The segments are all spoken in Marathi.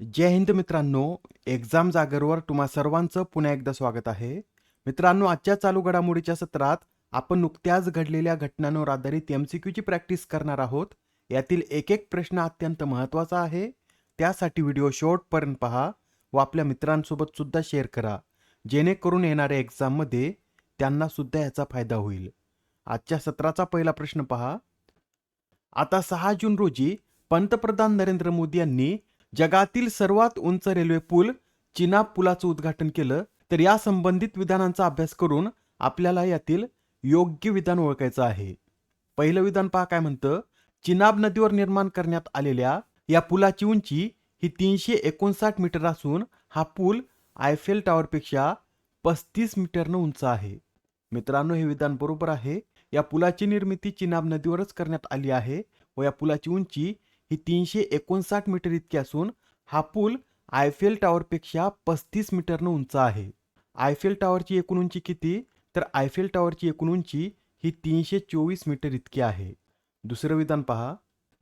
जय हिंद मित्रांनो एक्झाम जागरवर तुम्हा सर्वांचं पुन्हा एकदा स्वागत आहे. मित्रांनो आजच्या चालू घडामोडीच्या सत्रात आपण नुकत्याच घडलेल्या घटनांवर आधारित एम सी क्यूची प्रॅक्टिस करणार आहोत. यातील एक एक प्रश्न अत्यंत महत्त्वाचा आहे. त्यासाठी व्हिडिओ शेवटपर्यंत पहा व आपल्या मित्रांसोबत सुद्धा शेअर करा. जेणेकरून येणाऱ्या एक्झाममध्ये त्यांना सुद्धा याचा फायदा होईल. आजच्या सत्राचा पहिला प्रश्न पहा. आता सहा जून रोजी पंतप्रधान नरेंद्र मोदी यांनी जगातील सर्वात उंच रेल्वे पूल चिनाब पुलाचं उद्घाटन केलं. तर या संबंधित विधानांचा अभ्यास करून आपल्याला यातील योग्य विधान ओळखायचं आहे. पहिलं विधान पहा काय म्हणतं? चिनाब नदीवर निर्माण करण्यात आलेल्या या पुलाची उंची ही तीनशे एकोणसाठ मीटर असून हा पूल आयफेल टॉवरपेक्षा पस्तीस मीटरनं उंच आहे. मित्रांनो हे विधान बरोबर आहे. या पुलाची निर्मिती चिनाब नदीवरच करण्यात आली आहे व या पुलाची उंची ही तीनशे एकोणसाठ मीटर इतकी असून हा पूल आयफेल टॉवरपेक्षा पस्तीस मीटरनं उंच आहे. आयफेल टॉवरची एकूण उंची किती? तर आयफेल टॉवरची एकूण उंची ही तीनशे चोवीस मीटर इतकी आहे. दुसरं विधान पहा.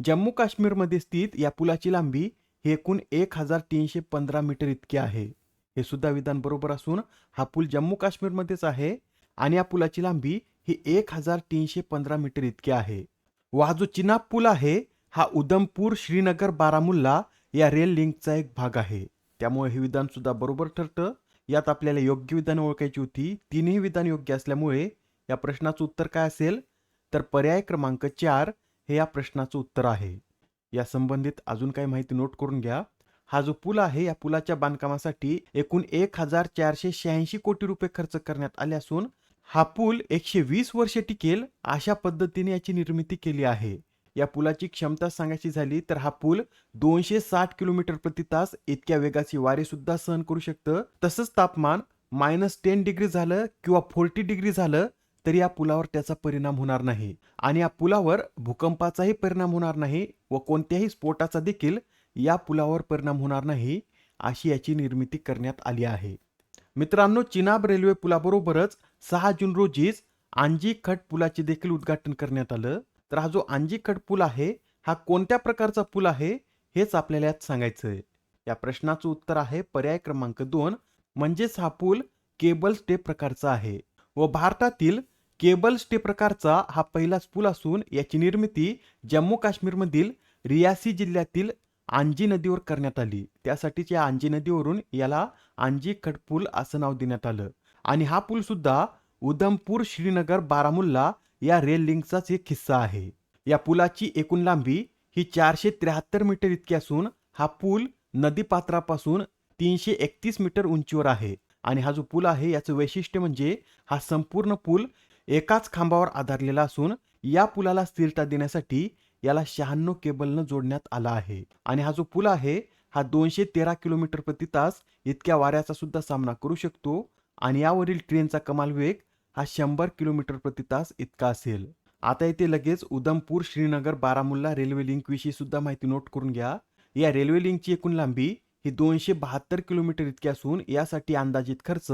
जम्मू काश्मीरमध्ये स्थित या पुलाची लांबी ही एकूण एक हजार तीनशे पंधरा मीटर इतकी आहे. हे सुद्धा विधान बरोबर असून हा पूल जम्मू काश्मीरमध्येच आहे आणि या पुलाची लांबी ही एक हजार तीनशे पंधरा मीटर इतकी आहे. व हा जो चिनाब पूल आहे. हा उधमपूर श्रीनगर बारामुल्ला या रेल लिंकचा एक भाग आहे. त्यामुळे हे विधान सुद्धा बरोबर ठरतं. यात आपल्याला योग्य विधान ओळखायची होती. तिन्ही विधान योग्य असल्यामुळे या प्रश्नाचं उत्तर काय असेल? तर पर्याय क्रमांक चार हे या प्रश्नाचं उत्तर आहे. या संबंधित अजून काही माहिती नोट करून घ्या. हा जो पूल आहे या पुलाच्या बांधकामासाठी एकूण एक हजार चारशे शहाऐंशी कोटी रुपये खर्च करण्यात आले असून हा पूल एकशे वीस वर्षे टिकेल अशा पद्धतीने याची निर्मिती केली आहे. या पुलाची क्षमता सांगायची झाली तर हा पूल दोनशे साठ किलोमीटर प्रति तास इतक्या वेगाची वारे सुद्धा सहन करू शकतं. तसंच तापमान मायनस टेन डिग्री झालं किंवा फोर्टी डिग्री झालं तरी या पुलावर त्याचा परिणाम होणार नाही. आणि या पुलावर भूकंपाचाही परिणाम होणार नाही व कोणत्याही स्फोटाचा देखील या पुलावर परिणाम होणार नाही अशी याची निर्मिती करण्यात आली आहे. मित्रांनो चिनाब रेल्वे पुलाबरोबरच सहा जून रोजीच आंजी खट पुलाचे देखील उद्घाटन करण्यात आलं. तर हा जो आंजीखट पूल आहे हा कोणत्या प्रकारचा पूल आहे हेच आपल्याला यात सांगायचं आहे या प्रश्नाचं उत्तर आहे पर्याय क्रमांक दोन म्हणजेच हा पूल केबल स्टे प्रकारचा आहे व भारतातील केबल स्टे प्रकारचा हा पहिलाच पूल असून याची निर्मिती जम्मू काश्मीरमधील रियासी जिल्ह्यातील आंजी नदीवर करण्यात आली. त्यासाठीच या आंजी नदीवरून याला आंजी खटपूल असं नाव देण्यात आलं. आणि हा पूल सुद्धा उधमपूर श्रीनगर बारामुल्ला या रेल लिंकचाच एक किस्सा आहे. या पुलाची एकूण लांबी ही चारशे त्र्याहत्तर मीटर इतकी असून हा पूल नदीपात्रापासून तीनशे एकतीस मीटर उंचीवर आहे. आणि हा जो पूल आहे याचं वैशिष्ट्य म्हणजे हा संपूर्ण पूल एकाच खांबावर आधारलेला असून या पुलाला स्थिरता देण्यासाठी याला शहाण्णव केबलनं जोडण्यात आला आहे. आणि हा जो पूल आहे हा दोनशे तेरा किलोमीटर प्रति तास इतक्या वाऱ्याचा सुद्धा सामना करू शकतो. आणि यावरील ट्रेनचा कमाल वेग हा शंभर किलोमीटर प्रति तास इतका असेल. आता इथे लगेच उधमपूर श्रीनगर बारामुल्ला रेल्वे लिंक विषयी सुद्धा माहिती नोट करून घ्या. या रेल्वे लिंकची एकूण लांबी ही दोनशे बहात्तर किलोमीटर इतकी असून यासाठी अंदाजित खर्च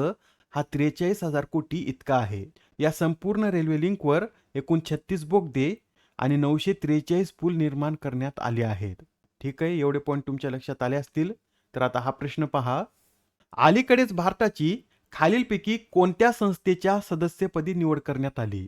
हा त्रेचाळीस हजार कोटी इतका आहे. या संपूर्ण रेल्वे लिंकवर एकूण छत्तीस बोगदे आणि नऊशे त्रेचाळीस पूल निर्माण करण्यात आले आहेत. ठीक आहे एवढे पॉईंट तुमच्या लक्षात आले असतील तर आता हा प्रश्न पहा. अलीकडेच भारताची खालीलपैकी कोणत्या संस्थेच्या सदस्यपदी निवड करण्यात आली?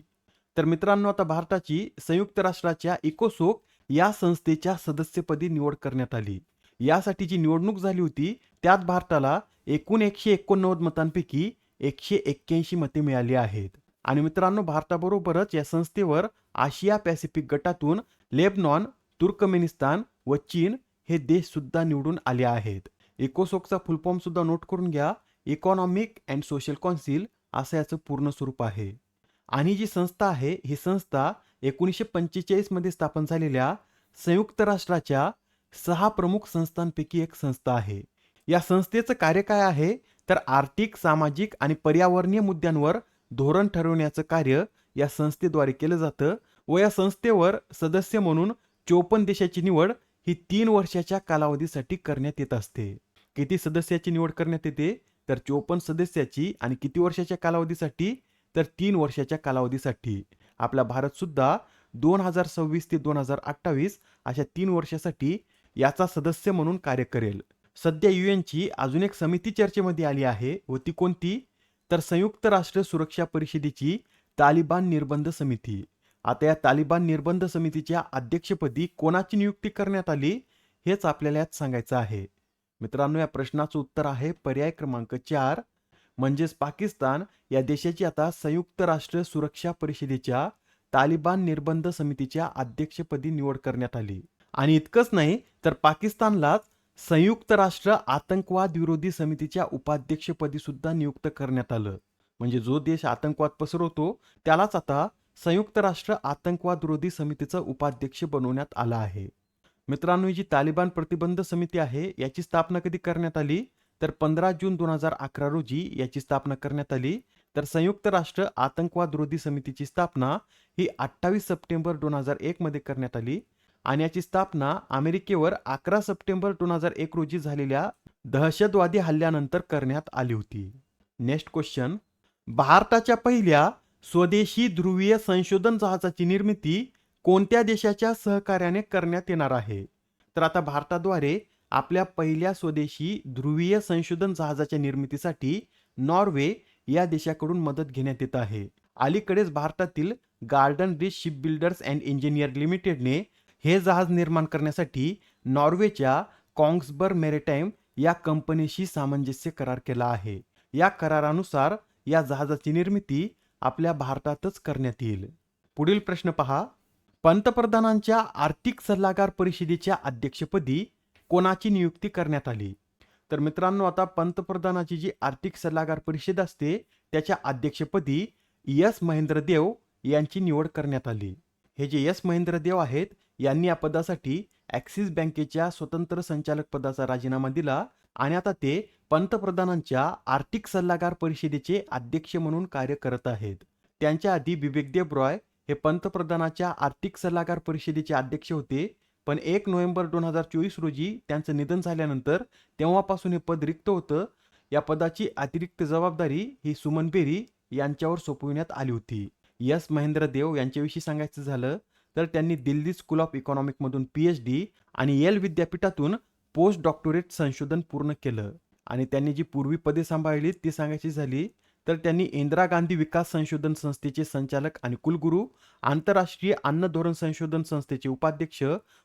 तर मित्रांनो आता भारताची संयुक्त राष्ट्राच्या इकोसोक या संस्थेच्या सदस्यपदी निवड करण्यात आली. यासाठी जी निवडणूक झाली होती त्यात भारताला एकूण एकशे एकोणनव्वद मतांपैकी एकशे एक्क्याऐंशी मते मिळाली आहेत. आणि मित्रांनो भारताबरोबरच या संस्थेवर आशिया पॅसिफिक गटातून लेबनॉन तुर्कमेनिस्तान व चीन हे देश सुद्धा निवडून आले आहेत. इकोसोकचा फुलफॉर्म सुद्धा नोट करून घ्या. इकॉनॉमिक अँड सोशल कौन्सिल असं याचं पूर्ण स्वरूप आहे. आणि जी संस्था आहे ही संस्था एकोणीसशे पंचेचाळीसमध्ये स्थापन झालेल्या संयुक्त राष्ट्राच्या सहा प्रमुख संस्थांपैकी एक संस्था आहे. या संस्थेचं कार्य काय आहे? तर आर्थिक सामाजिक आणि पर्यावरणीय मुद्द्यांवर धोरण ठरवण्याचं कार्य या संस्थेद्वारे केलं जातं व या संस्थेवर सदस्य म्हणून चोपन्न देशाची निवड ही तीन वर्षाच्या कालावधीसाठी करण्यात येत असते. किती सदस्याची निवड करण्यात येते? तर चोपन्न सदस्याची आणि किती वर्षाच्या कालावधीसाठी? तर तीन वर्षाच्या कालावधीसाठी. आपला भारत सुद्धा दोन हजार सव्वीस ते दोन हजार अठ्ठावीस अशा तीन वर्षासाठी याचा सदस्य म्हणून कार्य करेल. सध्या ची अजून एक समिती चर्चेमध्ये आली आहे व ती कोणती? तर संयुक्त राष्ट्र सुरक्षा परिषदेची तालिबान निर्बंध समिती. आता या तालिबान निर्बंध समितीच्या अध्यक्षपदी कोणाची नियुक्ती करण्यात आली? हेच आपल्याला यात सांगायचं आहे. मित्रांनो या प्रश्नाचं उत्तर आहे पर्याय क्रमांक चार. म्हणजेच पाकिस्तान या देशाची आता संयुक्त राष्ट्र सुरक्षा परिषदेच्या तालिबान निर्बंध समितीच्या अध्यक्षपदी निवड करण्यात आली. आणि इतकंच नाही तर पाकिस्तानलाच संयुक्त राष्ट्र आतंकवाद विरोधी समितीच्या उपाध्यक्षपदी सुद्धा नियुक्त करण्यात आलं. म्हणजे जो देश आतंकवाद पसरवतो त्यालाच आता संयुक्त राष्ट्र आतंकवाद विरोधी समितीचं उपाध्यक्ष बनवण्यात आलं आहे. मित्रांनो ही जी तालिबान प्रतिबंध समिती आहे याची स्थापना कधी करण्यात आली? तर पंधरा जून दोन हजार अकरा रोजी याची स्थापना करण्यात आली. तर संयुक्त राष्ट्र आतंकवाद विरोधी समितीची स्थापना ही अठ्ठावीस सप्टेंबर दोन हजार एक मध्ये करण्यात आली. आणि याची स्थापना अमेरिकेवर अकरा सप्टेंबर दोन हजार एक रोजी झालेल्या दहशतवादी हल्ल्यानंतर करण्यात आली होती. Next question. भारताच्या पहिल्या स्वदेशी ध्रुवीय संशोधन जहाजाची निर्मिती कोणत्या देशाच्या सहकार्याने करण्यात येणार आहे? तर आता भारताद्वारे आपल्या पहिल्या स्वदेशी ध्रुवीय संशोधन जहाजाच्या निर्मितीसाठी नॉर्वे या देशाकडून मदत घेण्यात येत आहे. अलीकडेच भारतातील Garden Reach Ship Builders and Engineer लिमिटेडने हे जहाज निर्माण करण्यासाठी नॉर्वेच्या कॉंग्सबर मेरेटाईम या कंपनीशी सामंजस्य करार केला आहे. या करारानुसार या जहाजाची निर्मिती आपल्या भारतातच करण्यात येईल. पुढील प्रश्न पहा. पंतप्रधानांच्या आर्थिक सल्लागार परिषदेच्या अध्यक्षपदी कोणाची नियुक्ती करण्यात आली? तर मित्रांनो आता पंतप्रधानाची जी आर्थिक सल्लागार परिषद असते त्याच्या अध्यक्षपदी यस महेंद्र देव यांची निवड करण्यात आली. हे जे यस महेंद्र देव आहेत यांनी या पदासाठी ॲक्सिस बँकेच्या स्वतंत्र संचालक पदाचा राजीनामा दिला आणि आता ते पंतप्रधानांच्या आर्थिक सल्लागार परिषदेचे अध्यक्ष म्हणून कार्य करत आहेत. त्यांच्या आधी बिबेक देबरॉय हे पंतप्रधानाच्या आर्थिक सल्लागार परिषदेचे अध्यक्ष होते. पण एक नोव्हेंबर दोन हजार चोवीस रोजी त्यांचं निधन झाल्यानंतर तेव्हापासून हे पद रिक्त होतं. या पदाची अतिरिक्त जबाबदारी ही सुमन बेरी यांच्यावर सोपविण्यात आली होती. यस महेंद्र देव यांच्याविषयी सांगायचं झालं तर त्यांनी दिल्ली स्कूल ऑफ इकॉनॉमिकमधून पी एच डी आणि येल विद्यापीठातून पोस्ट डॉक्टोरेट संशोधन पूर्ण केलं. आणि त्यांनी जी पूर्वी पदे सांभाळली ती सांगायची झाली तर त्यांनी इंदिरा गांधी विकास संशोधन संस्थेचे संचालक आणि कुलगुरू आंतरराष्ट्रीय अन्न धोरण संशोधन संस्थेचे उपाध्यक्ष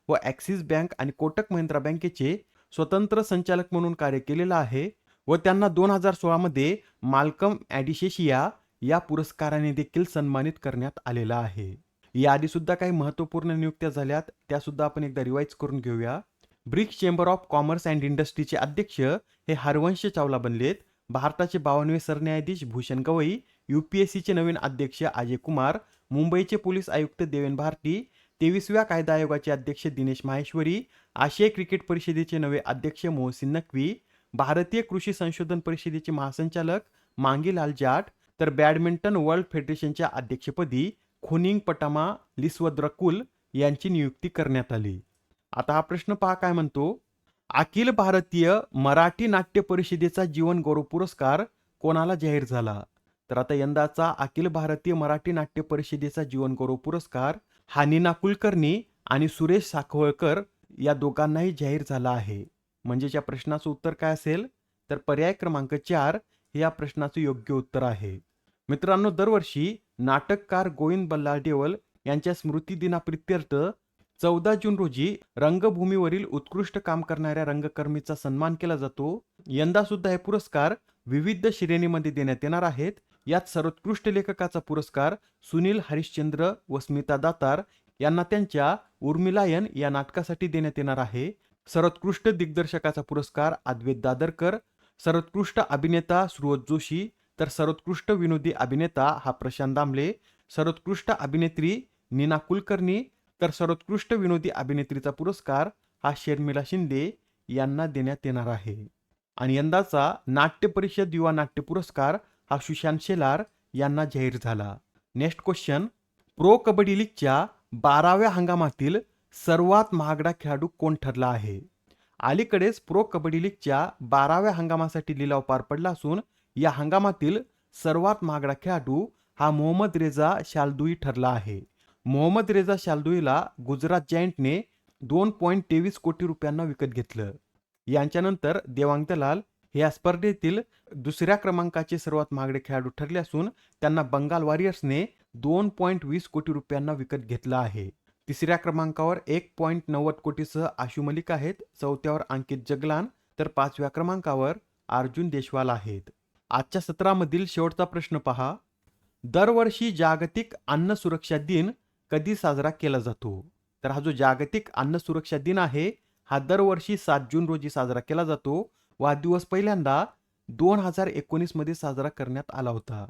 व ॲक्सिस बँक आणि कोटक महिंद्रा बँकेचे स्वतंत्र संचालक म्हणून कार्य केलेलं आहे व त्यांना दोन हजार सोळामध्ये मालकम ॲडिशेशिया या पुरस्काराने देखील सन्मानित करण्यात आलेला आहे. याआधी सुद्धा काही महत्त्वपूर्ण नियुक्त्या झाल्यात त्या सुद्धा आपण एकदा रिवाईज करून घेऊया. BRICS Chamber of Commerce and इंडस्ट्रीचे अध्यक्ष हे हरवंश चावला बनलेत. भारताचे बावनवे सरन्यायाधीश भूषण गवई यूपीएससीचे नवीन अध्यक्ष अजय कुमार मुंबईचे पोलीस आयुक्त देवेन भारती तेवीसव्या कायदा आयोगाचे अध्यक्ष दिनेश माहेश्वरी आशियाई क्रिकेट परिषदेचे नवे अध्यक्ष मोहसिन नकवी भारतीय कृषी संशोधन परिषदेचे महासंचालक मांगी लाल जाट तर बॅडमिंटन वर्ल्ड फेडरेशनच्या अध्यक्षपदी खुनिंग पटामा लिस्वद्रकुल यांची नियुक्ती करण्यात आली. आता हा प्रश्न पहा काय म्हणतो? अखिल भारतीय मराठी नाट्य परिषदेचा जीवन गौरव पुरस्कार कोणाला जाहीर झाला? तर आता यंदाचा अखिल भारतीय मराठी नाट्य परिषदेचा जीवन गौरव पुरस्कार हा नीना कुलकर्णी आणि सुरेश साखवळकर या दोघांनाही जाहीर झाला आहे. म्हणजे या प्रश्नाचं उत्तर काय असेल? तर पर्याय क्रमांक चार हे या प्रश्नाचं योग्य उत्तर आहे. मित्रांनो दरवर्षी नाटककार गोविंद बल्लाळ देवल यांच्या स्मृती दिनाप्रित्यर्थ चौदा जून रोजी रंगभूमीवरील उत्कृष्ट काम करणाऱ्या रंगकर्मीचा सन्मान केला जातो. यंदा सुद्धा हे पुरस्कार विविध श्रेणीमध्ये देण्यात येणार आहेत. यात सर्वोत्कृष्ट लेखकाचा पुरस्कार सुनील हरिश्चंद्र व स्मिता दातार यांना त्यांच्या उर्मिलायन या नाटकासाठी देण्यात येणार आहे. सर्वोत्कृष्ट दिग्दर्शकाचा पुरस्कार अद्वैत दादरकर सर्वोत्कृष्ट अभिनेता सुरोज जोशी तर सर्वोत्कृष्ट विनोदी अभिनेता हा प्रशांत दामले सर्वोत्कृष्ट अभिनेत्री नीना कुलकर्णी तर सर्वोत्कृष्ट विनोदी अभिनेत्रीचा पुरस्कार हा शर्मिला शिंदे यांना देण्यात येणार आहे. आणि यंदाचा नाट्य परिषद युवा नाट्य पुरस्कार हा सुशांत शेलार यांना जाहीर झाला. नेक्स्ट क्वेश्चन प्रो कबड्डी लीगच्या बाराव्या हंगामातील सर्वात महागडा खेळाडू कोण ठरला आहे? अलीकडेच प्रो कबड्डी लीगच्या बाराव्या हंगामासाठी लिलाव पार पडला असून या हंगामातील सर्वात महागडा खेळाडू हा मोहम्मद रेजा शालदुई ठरला आहे. मोहम्मद रेजा शालदुईला गुजरात जायंटने दोन पॉईंट तेवीस कोटी रुपयांना विकत घेतलं. यांच्यानंतर देवांग दलाल हे या स्पर्धेतील दुसऱ्या क्रमांकाचे सर्वात महागडे खेळाडू ठरले असून त्यांना बंगाल वॉरियर्सने दोन पॉईंट वीस कोटी रुपयांना विकत घेतलं आहे. तिसऱ्या क्रमांकावर एक पॉईंट नव्वद कोटीसह आशु मलिक आहेत. चौथ्यावर अंकित जगलान तर पाचव्या क्रमांकावर अर्जुन देशवाल आहेत. आजच्या सत्रामधील शेवटचा प्रश्न पहा. दरवर्षी जागतिक अन्न सुरक्षा दिन कधी साजरा केला जातो? तर हा जो जागतिक अन्न सुरक्षा दिन आहे हा दरवर्षी सात जून रोजी साजरा केला जातो. व हा दिवस पहिल्यांदा दोन हजार एकोणीसमध्ये साजरा करण्यात आला होता.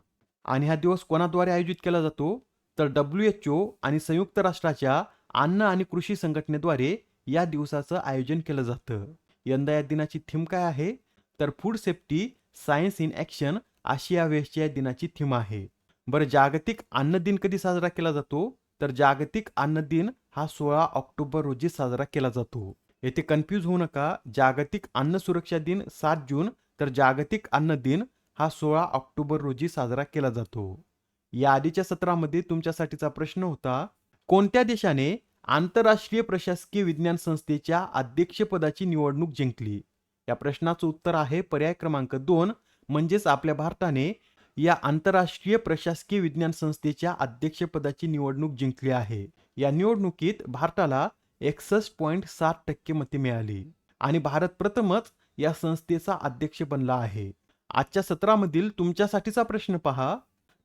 आणि हा दिवस कोणाद्वारे आयोजित केला जातो? तर डब्ल्यू एच ओ आणि संयुक्त राष्ट्राच्या अन्न आणि कृषी संघटनेद्वारे या दिवसाचं आयोजन केलं जातं. यंदा या दिनाची थीम काय आहे? तर food safety science in action अशी या वेळेसच्या या दिनाची थीम आहे. बरं जागतिक अन्न दिन कधी साजरा केला जातो? तर जागतिक अन्न दिन हा सोळा ऑक्टोबर रोजी साजरा केला जातो. येथे कन्फ्यूज होऊ नका जागतिक अन्न सुरक्षा दिन सात जून तर जागतिक अन्न दिन हा सोळा ऑक्टोबर रोजी साजरा केला जातो. या आधीच्या सत्रामध्ये तुमच्यासाठीचा प्रश्न होता कोणत्या देशाने आंतरराष्ट्रीय प्रशासकीय विज्ञान संस्थेच्या अध्यक्षपदाची निवडणूक जिंकली? या प्रश्नाचं उत्तर आहे पर्याय क्रमांक दोन म्हणजेच आपल्या भारताने या आंतरराष्ट्रीय प्रशासकीय विज्ञान संस्थेच्या अध्यक्षपदाची निवडणूक जिंकली आहे. या निवडणुकीत भारताला एकसष्ट पॉईंट सात टक्के मते मिळाली आणि भारत प्रथमच या संस्थेचा अध्यक्ष बनला आहे. आजच्या सत्रामधील तुमच्यासाठीचा प्रश्न पहा.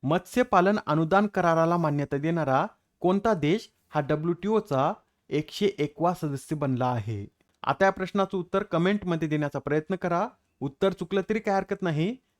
मत्स्यपालन अनुदान कराराला मान्यता देणारा कोणता देश हा डब्ल्यू टी ओचा एकशे एकवा सदस्य बनला आहे? आता या प्रश्नाचं उत्तर कमेंटमध्ये देण्याचा प्रयत्न करा. उत्तर चुकलं तरी काय हरकत नाही.